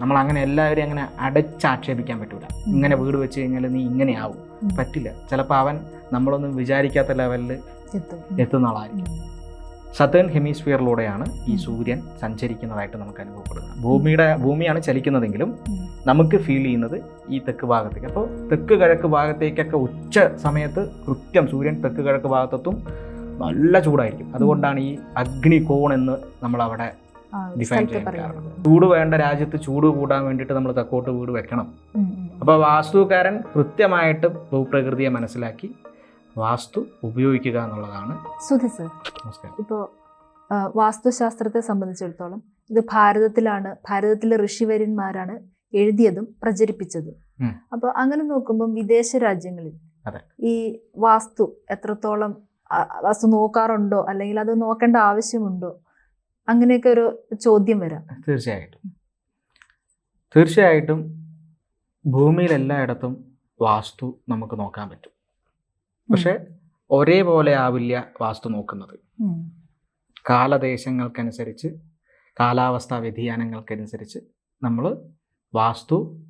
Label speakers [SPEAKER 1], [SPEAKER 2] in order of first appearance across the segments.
[SPEAKER 1] നമ്മൾ അങ്ങനെ എല്ലാവരെയും അങ്ങനെ അടച്ചാക്ഷേപിക്കാൻ പറ്റൂല. ഇങ്ങനെ വീട് വെച്ച് കഴിഞ്ഞാൽ നീ ഇങ്ങനെ ആവും പറ്റില്ല. ചിലപ്പോൾ അവൻ നമ്മളൊന്നും വിചാരിക്കാത്ത ലെവലിൽ
[SPEAKER 2] എത്തും.
[SPEAKER 1] എത്തുന്ന ആളായിരിക്കും. സതേൺ ഹെമിസ്ഫിയറിലൂടെയാണ് ഈ സൂര്യൻ സഞ്ചരിക്കുന്നതായിട്ട് നമുക്ക് അനുഭവപ്പെടുന്നത്. ഭൂമിയുടെ ഭൂമിയാണ് ചലിക്കുന്നതെങ്കിലും നമുക്ക് ഫീൽ ചെയ്യുന്നത് ഈ തെക്ക് ഭാഗത്തേക്ക്. അപ്പോൾ തെക്ക് കിഴക്ക് ഭാഗത്തേക്കൊക്കെ ഉച്ച സമയത്ത് കൃത്യം സൂര്യൻ തെക്ക് കിഴക്ക് ഭാഗത്തെത്തും. നല്ല ചൂടായിരിക്കും. അതുകൊണ്ടാണ് ഈ അഗ്നി കോൺ എന്ന്
[SPEAKER 2] ആ,
[SPEAKER 1] ഡിഫൈൻ ചെയ്യാൻ കാരണം. ചൂട് വേണ്ട രാജ്യത്ത് ചൂട് കൂടാൻ വേണ്ടിയിട്ട് നമ്മൾ തെക്കോട്ട് വീട് വെക്കണം.
[SPEAKER 2] അപ്പൊ വാസ്തുക്കാരൻ
[SPEAKER 1] അപ്പോൾ വാസ്തുകാരൻ കൃത്യമായിട്ട് ഭൂപ്രകൃതിയെ മനസ്സിലാക്കി വാസ്തു ഉപയോഗിക്കുക എന്നുള്ളതാണ്.
[SPEAKER 2] സുധി സർ
[SPEAKER 1] നമസ്കാരം.
[SPEAKER 2] ഇപ്പോൾ വാസ്തുശാസ്ത്രത്തെ സംബന്ധിച്ചിടത്തോളം ഇത് ഭാരതത്തിലാണ് ഭാരതത്തിലെ ഋഷിവര്യന്മാരാണ് എഴുതിയതും പ്രചരിപ്പിച്ചതും.
[SPEAKER 1] അപ്പൊ
[SPEAKER 2] അപ്പോൾ അങ്ങനെ നോക്കുമ്പോൾ വിദേശ രാജ്യങ്ങളിൽ ഈ വാസ്തു എത്രത്തോളം വാസ്തു നോക്കാറുണ്ടോ? അല്ലെങ്കിൽ അത് നോക്കേണ്ട ആവശ്യമുണ്ടോ? അങ്ങനെയൊക്കെ ഒരു ചോദ്യം വരാം.
[SPEAKER 1] തീർച്ചയായിട്ടും. തീർച്ചയായിട്ടും ഭൂമിയിൽ എല്ലായിടത്തും വാസ്തു നമുക്ക് നോക്കാൻ പറ്റും. പക്ഷെ ഒരേപോലെ ആവില്ല വാസ്തു നോക്കുന്നത്. കാലദേശങ്ങൾക്കനുസരിച്ച് കാലാവസ്ഥാ വ്യതിയാനങ്ങൾക്കനുസരിച്ച് നമ്മൾ വാസ്തു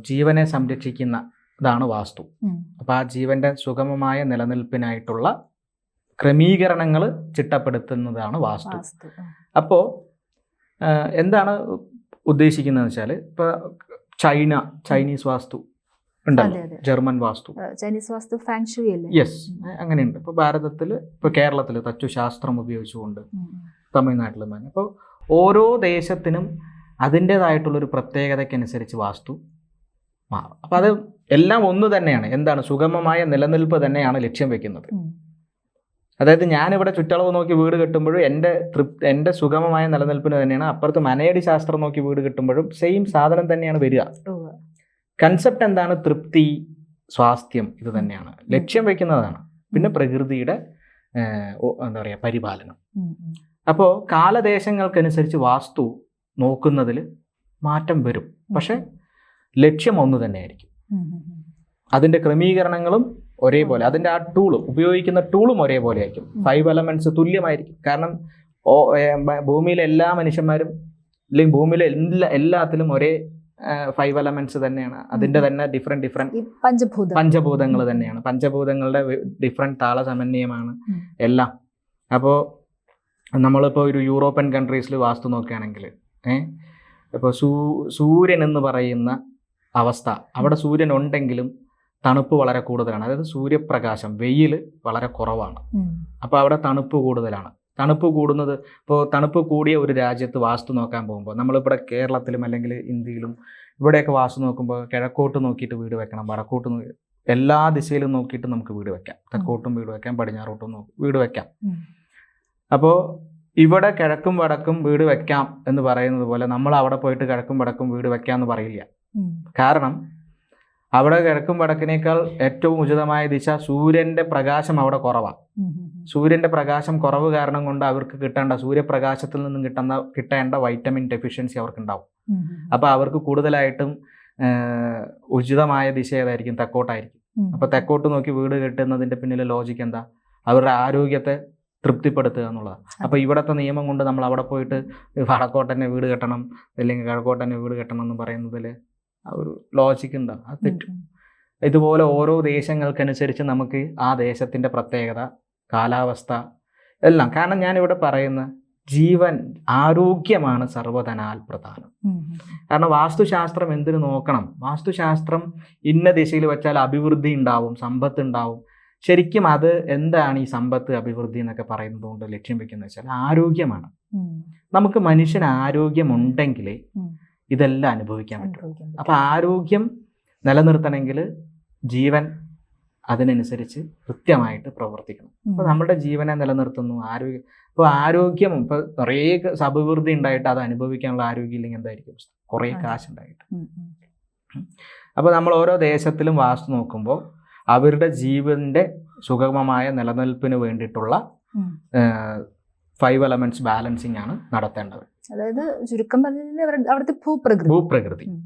[SPEAKER 1] ജീവനെ സംരക്ഷിക്കുന്ന ഇതാണ് വാസ്തു. അപ്പോൾ ആ ജീവന്റെ സുഗമമായ നിലനിൽപ്പിനായിട്ടുള്ള ക്രമീകരണങ്ങൾ ചിട്ടപ്പെടുത്തുന്നതാണ് വാസ്തു. അപ്പോൾ എന്താണ് ഉദ്ദേശിക്കുന്നതെന്ന് വെച്ചാൽ ഇപ്പോൾ ചൈന ചൈനീസ് വാസ്തു ഉണ്ടല്ലോ. ജർമ്മൻ വാസ്തു.
[SPEAKER 2] ചൈനീസ് വാസ്തു
[SPEAKER 1] യെസ് അങ്ങനെയുണ്ട്. ഇപ്പോൾ ഭാരതത്തിൽ ഇപ്പോൾ കേരളത്തിൽ തച്ചുശാസ്ത്രം ഉപയോഗിച്ചുകൊണ്ട് തമിഴ്നാട്ടിൽ തന്നെ അപ്പോൾ ഓരോ ദേശത്തിനും അതിന്റേതായിട്ടുള്ളൊരു പ്രത്യേകതയ്ക്കനുസരിച്ച് വാസ്തു മാറും. അപ്പോൾ അത് എല്ലാം ഒന്ന് തന്നെയാണ്. എന്താണ് സുഗമമായ നിലനിൽപ്പ് തന്നെയാണ് ലക്ഷ്യം വെക്കുന്നത്. അതായത് ഞാനിവിടെ ചുറ്റളവ് നോക്കി വീട് കെട്ടുമ്പോഴും എന്റെ തൃപ്തി എന്റെ സുഗമമായ നിലനിൽപ്പിന് തന്നെയാണ്. അപ്പുറത്ത് മനയടി ശാസ്ത്രം നോക്കി വീട് കെട്ടുമ്പോഴും സെയിം സാധനം തന്നെയാണ് വരിക. കൺസെപ്റ്റ് എന്താണ്? തൃപ്തി സ്വാസ്ഥ്യം ഇത് തന്നെയാണ്. ലക്ഷ്യം വയ്ക്കുന്നതാണ് പിന്നെ പ്രകൃതിയുടെ എന്താ പറയുക പരിപാലനം. അപ്പോൾ കാലദേശങ്ങൾക്കനുസരിച്ച് വാസ്തു നോക്കുന്നതിൽ മാറ്റം വരും. പക്ഷെ ലക്ഷ്യം ഒന്ന് തന്നെയായിരിക്കും. അതിന്റെ ക്രമീകരണങ്ങളും ഒരേപോലെ. അതിന്റെ ആ ടൂളും ഉപയോഗിക്കുന്ന ടൂളും ഒരേപോലെ ആയിരിക്കും. ഫൈവ് എലമെന്റ്സ് തുല്യമായിരിക്കും. കാരണം ഓ ഭൂമിയിലെ എല്ലാ മനുഷ്യന്മാരും അല്ലെങ്കിൽ ഭൂമിയിലെ എല്ലാ എല്ലാത്തിലും ഒരേ ഫൈവ് എലമെന്റ്സ് തന്നെയാണ്. അതിന്റെ തന്നെ ഡിഫറെന്റ് ഡിഫറെന്റ്
[SPEAKER 2] പഞ്ചഭൂത പഞ്ചഭൂതം.
[SPEAKER 1] പഞ്ചഭൂതങ്ങൾ തന്നെയാണ്. പഞ്ചഭൂതങ്ങളുടെ ഡിഫറെന്റ് താള സമന്വയമാണ്. എല്ലാം. അപ്പോൾ നമ്മളിപ്പോൾ ഒരു യൂറോപ്യൻ കൺട്രീസിൽ വാസ്തു നോക്കുകയാണെങ്കിൽ ഏഹ് ഇപ്പോൾ സൂ സൂര്യൻ എന്ന് പറയുന്ന അവസ്ഥ. അവിടെ സൂര്യൻ ഉണ്ടെങ്കിലും തണുപ്പ് വളരെ കൂടുതലാണ്. അതായത് സൂര്യപ്രകാശം വെയിൽ വളരെ കുറവാണ്. അപ്പോൾ അവിടെ തണുപ്പ് കൂടുതലാണ്. തണുപ്പ് കൂടുന്നത് ഇപ്പോൾ തണുപ്പ് കൂടിയ ഒരു രാജ്യത്ത് വാസ്തു നോക്കാൻ പോകുമ്പോൾ നമ്മളിവിടെ കേരളത്തിലും അല്ലെങ്കിൽ ഇന്ത്യയിലും ഇവിടെയൊക്കെ വാസ്തു നോക്കുമ്പോൾ കിഴക്കോട്ട് നോക്കിയിട്ട് വീട് വെക്കണം വടക്കോട്ട് നോക്കി എല്ലാ ദിശയിലും നോക്കിയിട്ട് നമുക്ക് വീട് വെക്കാം. തെക്കോട്ടും വീട് വെക്കാം പടിഞ്ഞാറോട്ടും നോക്കി വീട് വെക്കാം. അപ്പോൾ ഇവിടെ കിഴക്കും വടക്കും വീട് വെക്കാം എന്ന് പറയുന്നത് പോലെ നമ്മൾ അവിടെ പോയിട്ട് കിഴക്കും വടക്കും വീട് വെക്കാം എന്ന് പറയില്ല കാരണം അവിടെ കിഴക്കും വടക്കിനേക്കാൾ ഏറ്റവും ഉചിതമായ ദിശ സൂര്യന്റെ പ്രകാശം അവിടെ കുറവാണ്. സൂര്യന്റെ പ്രകാശം കുറവ് കാരണം കൊണ്ട് അവർക്ക് കിട്ടേണ്ട സൂര്യപ്രകാശത്തിൽ നിന്നും കിട്ടുന്ന കിട്ടേണ്ട വൈറ്റമിൻ ഡെഫിഷ്യൻസി അവർക്കുണ്ടാവും.
[SPEAKER 2] ഉണ്ടാവും അപ്പൊ
[SPEAKER 1] അപ്പോൾ അവർക്ക് കൂടുതലായിട്ടും ഉചിതമായ ദിശ ഏതായിരിക്കും തെക്കോട്ടായിരിക്കും അപ്പൊ തെക്കോട്ട് നോക്കി വീട് കെട്ടുന്നതിന്റെ പിന്നിലെ ലോജിക്ക് എന്താ? അവരുടെ ആരോഗ്യത്തെ തൃപ്തിപ്പെടുത്തുക എന്നുള്ളതാണ് അപ്പോൾ ഇവിടുത്തെ നിയമം കൊണ്ട് നമ്മൾ അവിടെ പോയിട്ട് വടക്കോട്ടന്നെ വീട് കെട്ടണം അല്ലെങ്കിൽ കിഴക്കോട്ടന്നെ വീട് കെട്ടണം എന്ന് പറയുന്നതിൽ ഒരു ലോജിക് ഉണ്ടാവും അത് തെറ്റും. ഇതുപോലെ ഓരോ ദേശങ്ങൾക്കനുസരിച്ച് നമുക്ക് ആ ദേശത്തിന്റെ പ്രത്യേകത കാലാവസ്ഥ എല്ലാം. കാരണം ഞാനിവിടെ പറയുന്ന ജീവൻ ആരോഗ്യമാണ് സർവധനാൽ പ്രധാനം. കാരണം വാസ്തുശാസ്ത്രം എന്തിനു നോക്കണം? വാസ്തുശാസ്ത്രം ഇന്ന ദിശയിൽ വെച്ചാൽ അഭിവൃദ്ധി ഉണ്ടാവും സമ്പത്ത് ഉണ്ടാവും. ശരിക്കും അത് എന്താണ് ഈ സമ്പത്ത് അഭിവൃദ്ധി എന്നൊക്കെ പറയുന്നത് കൊണ്ട് ലക്ഷ്യം വെക്കുന്നത് വെച്ചാൽ ആരോഗ്യമാണ്. നമുക്ക് മനുഷ്യന് ആരോഗ്യമുണ്ടെങ്കിൽ. ഇതെല്ലാം അനുഭവിക്കാൻ പറ്റും.
[SPEAKER 2] അപ്പം
[SPEAKER 1] അപ്പോൾ ആരോഗ്യം നിലനിർത്തണമെങ്കിൽ ജീവൻ അതിനനുസരിച്ച് കൃത്യമായിട്ട് പ്രവർത്തിക്കണം. അപ്പോൾ നമ്മുടെ ജീവനെ നിലനിർത്തുന്നു. ആരോഗ്യം ഇപ്പോൾ ആരോഗ്യം ഇപ്പോൾ കുറേ സഭിവൃദ്ധി ഉണ്ടായിട്ട് അത് അനുഭവിക്കാനുള്ള ആരോഗ്യം ഇല്ലെങ്കിൽ എന്തായിരിക്കും കുറേ
[SPEAKER 2] കാശുണ്ടായിട്ട്.
[SPEAKER 1] അപ്പോൾ നമ്മൾ ഓരോ ദേശത്തിലും വാസ്തു നോക്കുമ്പോൾ അവരുടെ ജീവന്റെ സുഗമമായ നിലനിൽപ്പിന് വേണ്ടിയിട്ടുള്ള. ഫൈവ് എലമെന്റ്സ് ബാലൻസിങ് ആണ് നടത്തേണ്ടത്.
[SPEAKER 2] അതായത് ചുരുക്കം പറഞ്ഞാൽ അവിടുത്തെ ഭൂപ്രകൃതി.
[SPEAKER 1] ഭൂപ്രകൃതി.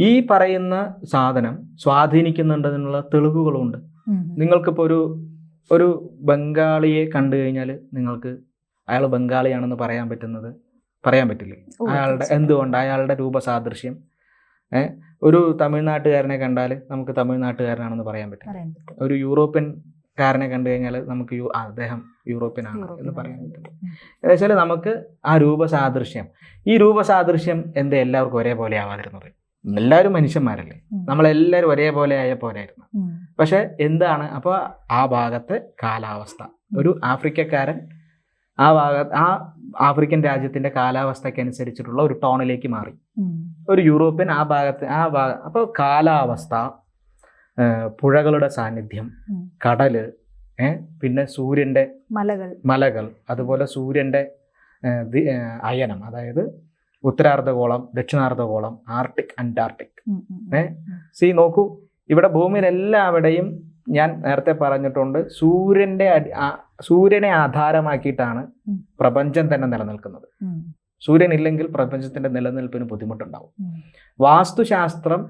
[SPEAKER 1] ഈ പറയുന്ന സാധനം സ്വാധീനിക്കുന്നുണ്ടെന്നുള്ള തെളിവുകളുണ്ട്. നിങ്ങൾക്കിപ്പോൾ ഒരു ഒരു ബംഗാളിയെ കണ്ടു കഴിഞ്ഞാൽ നിങ്ങൾക്ക് അയാൾ ബംഗാളിയാണെന്ന് പറയാൻ പറ്റുന്നത് പറയാൻ പറ്റില്ലേ? അയാളുടെ എന്തുകൊണ്ട്? അയാളുടെ രൂപസാദൃശ്യം. ഏഹ് ഒരു തമിഴ്നാട്ടുകാരനെ കണ്ടാൽ നമുക്ക് തമിഴ്നാട്ടുകാരനാണെന്ന് പറയാൻ പറ്റും.
[SPEAKER 2] ഒരു പറ്റും
[SPEAKER 1] യൂറോപ്യൻകാരനെ കണ്ടു കഴിഞ്ഞാൽ നമുക്ക് യു- അദ്ദേഹം യൂറോപ്യനാണ് എന്ന് പറയാൻ പറ്റും. എന്നുവെച്ചാൽ നമുക്ക് ആ രൂപസാദൃശ്യം ഈ രൂപസാദൃശ്യം എന്താ എല്ലാവർക്കും ഒരേപോലെ ആവാതിരുന്നത്? എല്ലാവരും മനുഷ്യന്മാരല്ലേ. നമ്മളെല്ലാവരും ഒരേപോലെ ആയ പോലെയായിരുന്നു. പക്ഷെ എന്താണ്? അപ്പോൾ ആ ഭാഗത്തെ കാലാവസ്ഥ. ഒരു ആഫ്രിക്കക്കാരൻ ആ ഭാഗ ആ ആഫ്രിക്കൻ രാജ്യത്തിന്റെ കാലാവസ്ഥയ്ക്ക് അനുസരിച്ചിട്ടുള്ള ഒരു ടോണിലേക്ക് മാറി. ഒരു യൂറോപ്യൻ ആ ഭാഗത്ത് ആ ഭാഗ അപ്പോൾ കാലാവസ്ഥ പുഴകളുടെ സാന്നിധ്യം. കടൽ പിന്നെ സൂര്യന്റെ
[SPEAKER 2] മലകൾ
[SPEAKER 1] മലകൾ അതുപോലെ ആ, അയനം അതായത് ഉത്തരാർദ്ധഗോളം ദക്ഷിണാർദ്ധഗോളം ആർട്ടിക് അന്റാർട്ടിക്. ഏ? സി നോക്കൂ ഇവിടെ ഭൂമിയിൽ എല്ലാവിടെയും ഞാൻ നേരത്തെ പറഞ്ഞിട്ടുണ്ട് സൂര്യന്റെ അടി- സൂര്യനെ ആധാരമാക്കിയിട്ടാണ് പ്രപഞ്ചം തന്നെ നിലനിൽക്കുന്നത് സൂര്യൻ ഇല്ലെങ്കിൽ പ്രപഞ്ചത്തിന്റെ നിലനിൽപ്പിന് ബുദ്ധിമുട്ടുണ്ടാവും വാസ്തുശാസ്ത്രം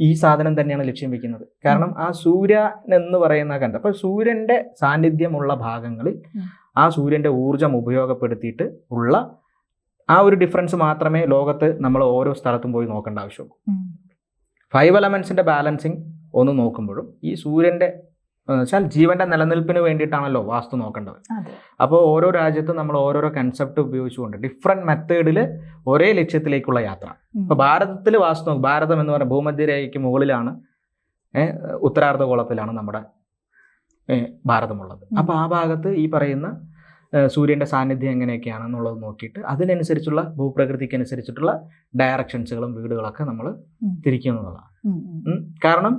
[SPEAKER 1] ഈ സാധനം തന്നെയാണ് ലക്ഷ്യം വെക്കുന്നത്. കാരണം ആ സൂര്യൻ എന്ന് പറയുന്ന കണ്ട. അപ്പൊ സൂര്യന്റെ സാന്നിധ്യമുള്ള ഭാഗങ്ങളിൽ ആ സൂര്യന്റെ ഊർജം ഉപയോഗപ്പെടുത്തിയിട്ട് ഉള്ള ആ ഒരു ഡിഫറൻസ് മാത്രമേ ലോകത്ത് നമ്മൾ ഓരോ സ്ഥലത്തും പോയി നോക്കേണ്ട ആവശ്യമുള്ളൂ. ഫൈവ് എലമെന്റ്സിന്റെ ബാലൻസിങ് ഒന്ന് നോക്കുമ്പോഴും ഈ സൂര്യന്റെ വെച്ചാൽ ജീവന്റെ നിലനിൽപ്പിന് വേണ്ടിയിട്ടാണല്ലോ വാസ്തു നോക്കേണ്ടത്. അപ്പോൾ ഓരോ രാജ്യത്തും നമ്മൾ ഓരോരോ കൺസെപ്റ്റ് ഉപയോഗിച്ചുകൊണ്ട് ഡിഫറെന്റ് മെത്തേഡിൽ ഒരേ ലക്ഷ്യത്തിലേക്കുള്ള യാത്ര.
[SPEAKER 2] ഇപ്പോൾ
[SPEAKER 1] ഇപ്പൊ ഭാരതത്തിൽ വാസ്തു ഭാരതം എന്ന് പറഞ്ഞാൽ ഭൂമധ്യരേഖയ്ക്ക് മുകളിലാണ് ഉത്തരാർദ്ധഗോളത്തിലാണ് നമ്മുടെ ഭാരതമുള്ളത്.
[SPEAKER 2] അപ്പോൾ
[SPEAKER 1] അപ്പൊ ആ ഭാഗത്ത് ഈ പറയുന്ന സൂര്യന്റെ സൂര്യന്റെ സാന്നിധ്യം എങ്ങനെയൊക്കെയാണെന്നുള്ളത് നോക്കിയിട്ട് അതിനനുസരിച്ചുള്ള ഭൂപ്രകൃതിക്ക് അനുസരിച്ചിട്ടുള്ള ഡയറക്ഷൻസുകളും വീടുകളൊക്കെ നമ്മൾ. തിരിക്കുന്നതാണ്. കാരണം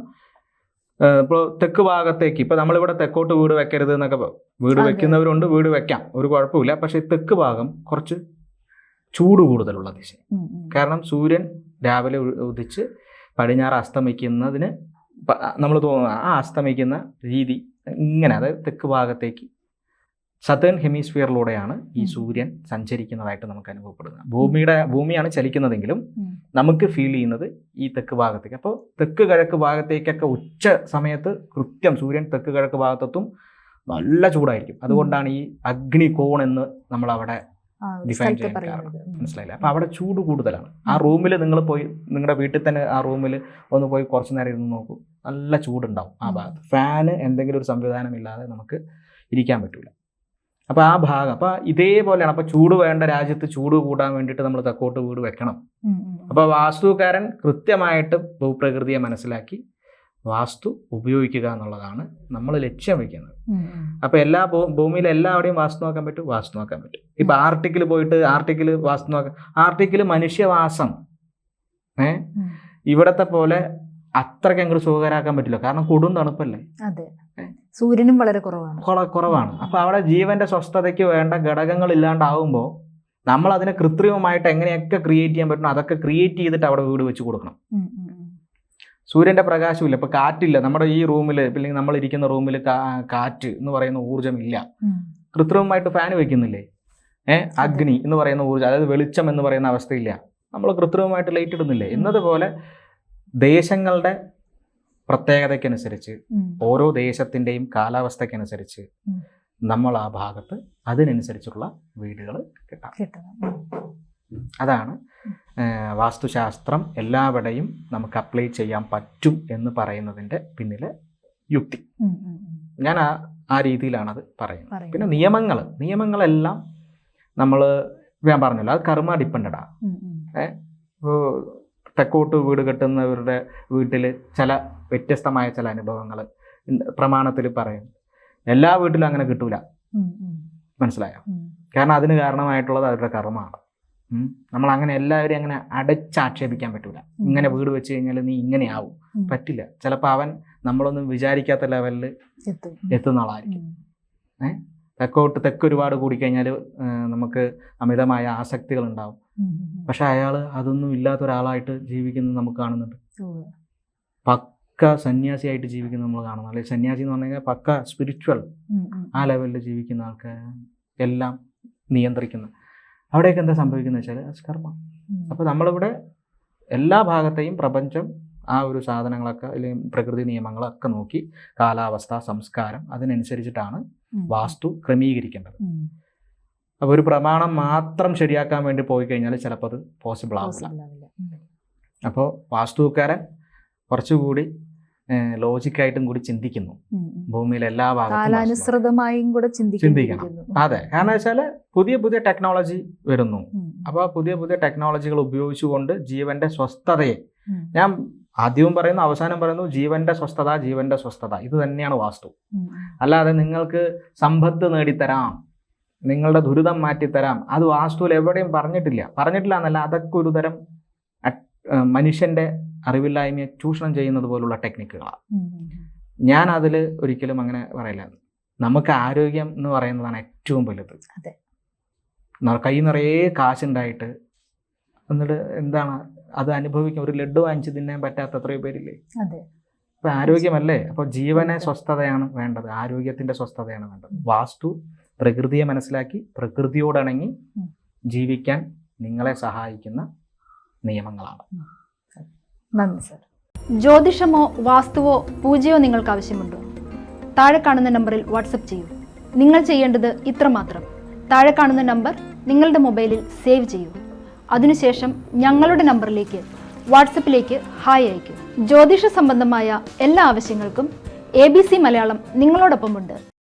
[SPEAKER 1] ഇപ്പോൾ തെക്ക് ഭാഗത്തേക്ക് ഇപ്പൊ നമ്മളിവിടെ തെക്കോട്ട് വീട് വെക്കരുത് എന്നൊക്കെ വീട്. വെക്കുന്നവരുണ്ട് വീട് വെക്കാം ഒരു കുഴപ്പമില്ല പക്ഷെ തെക്ക് ഭാഗം കുറച്ച് ചൂട് കൂടുതലുള്ള ദിശ. കാരണം സൂര്യൻ രാവിലെ ഉദിച്ച് പടിഞ്ഞാറ് അസ്തമിക്കുന്നതിന് നമ്മൾ തോന്നുന്ന ആ അസ്തമിക്കുന്ന രീതി ഇങ്ങനെ അതായത് തെക്ക് ഭാഗത്തേക്ക് സതേൺ ഹെമിസ്ഫിയറിലൂടെയാണ് ഈ സൂര്യൻ സഞ്ചരിക്കുന്നതായിട്ട് നമുക്ക് അനുഭവപ്പെടുന്നത്. ഭൂമിയുടെ ഭൂമിയാണ് ചലിക്കുന്നതെങ്കിലും നമുക്ക് ഫീൽ ചെയ്യുന്നത് ഈ തെക്ക് ഭാഗത്തേക്ക്. അപ്പോൾ തെക്ക് കിഴക്ക് ഭാഗത്തേക്കൊക്കെ ഉച്ച സമയത്ത് കൃത്യം സൂര്യൻ തെക്ക് കിഴക്ക് ഭാഗത്തെത്തും നല്ല ചൂടായിരിക്കും. അതുകൊണ്ടാണ് ഈ അഗ്നി കോൺ എന്ന് നമ്മൾ അവിടെ
[SPEAKER 2] ഡിഫൈൻ
[SPEAKER 1] ചെയ്യാൻ. മനസ്സിലായില്ല? അപ്പോൾ അവിടെ ചൂട് കൂടുതലാണ്. ആ റൂമിൽ നിങ്ങൾ പോയി നിങ്ങളുടെ വീട്ടിൽ തന്നെ ആ റൂമിൽ ഒന്ന് പോയി കുറച്ച് നേരം ഇരുന്ന് നോക്കൂ. നല്ല ചൂടുണ്ടാവും ആ ഭാഗത്ത്. ഫാന് എന്തെങ്കിലും ഒരു സംവിധാനം ഇല്ലാതെ നമുക്ക് ഇരിക്കാൻ പറ്റൂല. അപ്പോൾ ആ ഭാഗം അപ്പോൾ ഇതേപോലെയാണ് അപ്പോൾ ചൂട് വേണ്ട രാജ്യത്ത് ചൂട് കൂടാൻ വേണ്ടിയിട്ട് നമ്മൾ തെക്കോട്ട് വീട് വെക്കണം. അപ്പോൾ വാസ്തുക്കാരൻ കൃത്യമായിട്ട് ഭൂപ്രകൃതിയെ മനസ്സിലാക്കി വാസ്തു ഉപയോഗിക്കുക എന്നുള്ളതാണ് നമ്മൾ ലക്ഷ്യം വെക്കുന്നത്. അപ്പോൾ എല്ലാ ഭൂമിയിൽ എല്ലാവരുടെയും വാസ്തു നോക്കാൻ പറ്റും വാസ്തു നോക്കാൻ പറ്റും ഇപ്പൊ ആർട്ടിക്കിൽ പോയിട്ട് ആർട്ടിക്കിൽ വാസ്തു നോക്കാൻ ആർട്ടിക്കിൽ മനുഷ്യവാസം ഏ. ഇവിടത്തെ പോലെ അത്രയ്ക്ക് അങ്ങോട്ട് സുഖകരാക്കാൻ പറ്റില്ല. കാരണം കൊടും തണുപ്പല്ലേ?
[SPEAKER 2] അതെ. സൂര്യനും വളരെ കുറവാണ്.
[SPEAKER 1] കുറവാണ്. അപ്പൊ അവിടെ ജീവന്റെ സ്വസ്ഥതയ്ക്ക് വേണ്ട ഘടകങ്ങൾ ഇല്ലാണ്ടാവുമ്പോൾ നമ്മൾ അതിനെ കൃത്രിമമായിട്ട് എങ്ങനെയൊക്കെ ക്രിയേറ്റ് ചെയ്യാൻ പറ്റണം അതൊക്കെ ക്രിയേറ്റ് ചെയ്തിട്ട് അവിടെ വീട് വെച്ച് കൊടുക്കണം. സൂര്യന്റെ പ്രകാശമില്ല. ഇപ്പൊ കാറ്റില്ല. നമ്മുടെ ഈ റൂമിൽ അല്ലെങ്കിൽ നമ്മൾ ഇരിക്കുന്ന റൂമിൽ കാറ്റ് എന്ന് പറയുന്ന ഊർജമില്ല.
[SPEAKER 2] ഇല്ല
[SPEAKER 1] കൃത്രിമമായിട്ട് ഫാൻ വെക്കുന്നില്ലേ? ഏഹ് അഗ്നി എന്ന് പറയുന്ന ഊർജം അതായത് വെളിച്ചം എന്ന് പറയുന്ന അവസ്ഥയില്ല. നമ്മൾ കൃത്രിമമായിട്ട് ലൈറ്റ് ഇടുന്നില്ലേ? എന്നതുപോലെ ദേശങ്ങളുടെ പ്രത്യേകതയ്ക്കനുസരിച്ച് ഓരോ ദേശത്തിന്റെയും കാലാവസ്ഥയ്ക്കനുസരിച്ച് നമ്മൾ ആ ഭാഗത്ത് അതിനനുസരിച്ചുള്ള വീടുകൾ കിട്ടാം. അതാണ് വാസ്തുശാസ്ത്രം എല്ലാവിടെയും നമുക്ക് അപ്ലൈ ചെയ്യാൻ പറ്റും എന്ന് പറയുന്നതിന്റെ പിന്നിലെ യുക്തി. ഞാൻ ആ ആ രീതിയിലാണ് അത് പറയുന്നത്. പിന്നെ നിയമങ്ങൾ നിയമങ്ങളെല്ലാം നമ്മൾ ഞാൻ പറഞ്ഞല്ലോ അത് കർമ്മ. ഇപ്പോൾ തെക്കോട്ട് വീട് കെട്ടുന്നവരുടെ വീട്ടിൽ ചില വ്യത്യസ്തമായ ചില അനുഭവങ്ങൾ പ്രമാണത്തിൽ പറയുന്നു എല്ലാ വീട്ടിലും അങ്ങനെ കിട്ടൂല. മനസ്സിലായോ? കാരണം അതിന് കാരണമായിട്ടുള്ളത് അവരുടെ കർമ്മമാണ്. നമ്മൾ അങ്ങനെ എല്ലാവരും അങ്ങനെ അടച്ചാക്ഷേപിക്കാൻ പറ്റൂല. ഇങ്ങനെ വീട് വെച്ച് കഴിഞ്ഞാൽ നീ ഇങ്ങനെയാവും.
[SPEAKER 2] ആവും
[SPEAKER 1] പറ്റില്ല. ചിലപ്പോൾ അവൻ നമ്മളൊന്നും വിചാരിക്കാത്ത ലെവലിൽ
[SPEAKER 2] എത്തും.
[SPEAKER 1] എത്തുന്ന ആളായിരിക്കും.
[SPEAKER 2] ഏഹ്
[SPEAKER 1] തെക്കോട്ട് തെക്ക് ഒരുപാട് കൂടിക്കഴിഞ്ഞാൽ നമുക്ക് അമിതമായ ആസക്തികൾ ഉണ്ടാവും. പക്ഷെ അയാൾ അതൊന്നും ഇല്ലാത്ത ഒരാളായിട്ട് ജീവിക്കുന്നത് നമുക്ക് കാണുന്നുണ്ട്. പക്ക സന്യാസിയായിട്ട് ജീവിക്കുന്ന നമ്മൾ കാണുന്നു. അല്ലെങ്കിൽ സന്യാസി എന്ന് പറഞ്ഞാൽ കഴിഞ്ഞാൽ പക്ക സ്പിരിച്വൽ. ആ ലെവലിൽ ജീവിക്കുന്ന ആൾക്കാർ എല്ലാം നിയന്ത്രിക്കുന്ന. അവിടെയൊക്കെ എന്താ സംഭവിക്കുന്നത് വെച്ചാൽ അസ്കർമ്മ
[SPEAKER 2] അപ്പൊ
[SPEAKER 1] അപ്പോൾ നമ്മളിവിടെ എല്ലാ ഭാഗത്തെയും പ്രപഞ്ചം ആ ഒരു സാധനങ്ങളൊക്കെ അല്ലെങ്കിൽ പ്രകൃതി നിയമങ്ങളൊക്കെ നോക്കി കാലാവസ്ഥ സംസ്കാരം അതിനനുസരിച്ചിട്ടാണ്. വാസ്തു ക്രമീകരിക്കേണ്ടത്. അപ്പോൾ ഒരു പ്രമാണം മാത്രം ശരിയാക്കാൻ വേണ്ടി പോയി കഴിഞ്ഞാൽ ചിലപ്പോൾ അത് പോസിബിൾ ആവില്ല. അപ്പോൾ വാസ്തുക്കാരൻ കുറച്ചുകൂടി ലോജിക്കായിട്ടും കൂടി ചിന്തിക്കുന്നു. ഭൂമിയിലെ എല്ലാ.
[SPEAKER 2] കാലാനുസൃതമായും കൂടെ
[SPEAKER 1] ചിന്തിക്കണം. അതെ. കാരണം വെച്ചാൽ പുതിയ പുതിയ ടെക്നോളജി വരുന്നു. അപ്പോൾ പുതിയ പുതിയ ടെക്നോളജികൾ ഉപയോഗിച്ചുകൊണ്ട് ജീവന്റെ സ്വസ്ഥതയെ ഞാൻ ആദ്യവും പറയുന്നു അവസാനം പറയുന്നു ജീവന്റെ സ്വസ്ഥത ജീവന്റെ സ്വസ്ഥത. ഇത് തന്നെയാണ് വാസ്തു. അല്ലാതെ നിങ്ങൾക്ക് സമ്പത്ത് നേടിത്തരാം. നിങ്ങളുടെ ദുരിതം മാറ്റിത്തരാം. അത് വാസ്തുവിൽ എവിടെയും പറഞ്ഞിട്ടില്ല. പറഞ്ഞിട്ടില്ല എന്നല്ല അതൊക്കെ ഒരു തരം മനുഷ്യന്റെ അറിവില്ലായ്മയെ ചൂഷണം ചെയ്യുന്നത് പോലുള്ള ടെക്നിക്കുകളാണ്. ഞാൻ അതിൽ ഒരിക്കലും അങ്ങനെ പറയില്ല. നമുക്ക് ആരോഗ്യം എന്ന് പറയുന്നതാണ് ഏറ്റവും വലുത്. കൈ നിറയെ കാശുണ്ടായിട്ട് എന്നിട്ട് എന്താണ് അത് അനുഭവിക്കും. ഒരു ലഡു വാങ്ങിച്ച് തിന്നാൻ പറ്റാത്ത എത്രയോ പേരില്ലേ? അപ്പൊ ആരോഗ്യമല്ലേ? അപ്പോൾ ജീവനെ സ്വസ്ഥതയാണ് വേണ്ടത്. ആരോഗ്യത്തിന്റെ സ്വസ്ഥതയാണ് വേണ്ടത്. വാസ്തു പ്രകൃതിയെ മനസ്സിലാക്കി പ്രകൃതിയോടണങ്ങി ജീവിക്കാൻ നിങ്ങളെ സഹായിക്കുന്ന നിയമങ്ങളാണ്.
[SPEAKER 2] നന്ദി സർ.
[SPEAKER 3] ജ്യോതിഷമോ വാസ്തുവോ പൂജയോ നിങ്ങൾക്ക് ആവശ്യമുണ്ടോ? താഴെ കാണുന്ന നമ്പറിൽ വാട്സപ്പ് ചെയ്യൂ. നിങ്ങൾ ചെയ്യേണ്ടത് ഇത്രമാത്രം താഴെ കാണുന്ന നമ്പർ നിങ്ങളുടെ മൊബൈലിൽ സേവ് ചെയ്യൂ. അതിനുശേഷം ഞങ്ങളുടെ നമ്പറിലേക്ക് വാട്സപ്പിലേക്ക് ഹായ് അയയ്ക്കും. ജ്യോതിഷ സംബന്ധമായ എല്ലാ ആവശ്യങ്ങൾക്കും എ ബി സി മലയാളം നിങ്ങളോടൊപ്പമുണ്ട്.